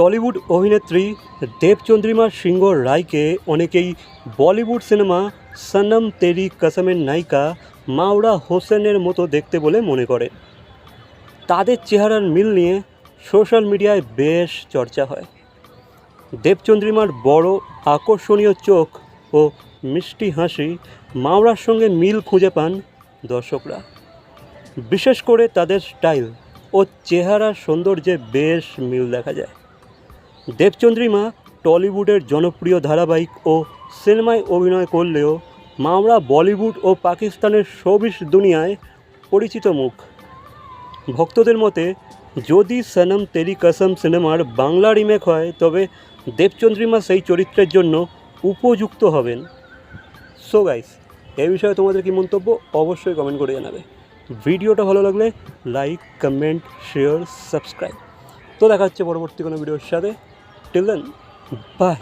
Tollywood অভিনেত্রী দেবচন্দ্রিমা সিংহ রায়কে অনেকেই বলিউড সিনেমা সনম তেরি কসমের নায়িকা মাওরা হোসেনের মতো দেখতে বলে মনে করে। তাদের চেহারার মিল নিয়ে সোশ্যাল মিডিয়ায় বেশ চর্চা হয়। দেবচন্দ্রিমার বড় আকর্ষণীয় চোখ ও মিষ্টি হাসি মাওরার সঙ্গে মিল খুঁজে পান দর্শকরা। বিশেষ করে তাদের স্টাইল ও চেহারার সৌন্দর্যে বেশ মিল দেখা যায়। দেবচন্দ্রিমা টলিউডের জনপ্রিয় ধারাবাহিক ও সিনেমায় অভিনয় করলেও মামরা বলিউড ও পাকিস্তানের শোবিশ দুনিয়ায় পরিচিত মুখ। ভক্তদের মতে, যদি সনম তেরি কসম সিনেমার বাংলা রিমেক হয়, তবে দেবচন্দ্রিমা সেই চরিত্রের জন্য উপযুক্ত হবেন। সো গাইস এই বিষয়ে তোমাদের কি মন্তব্য? অবশ্যই কমেন্ট করে জানাবে। ভিডিওটা ভালো লাগলে লাইক কমেন্ট শেয়ার সাবস্ক্রাইব তো দেখা হচ্ছে পরবর্তী কোনো ভিডিওর সাথে। Till then bye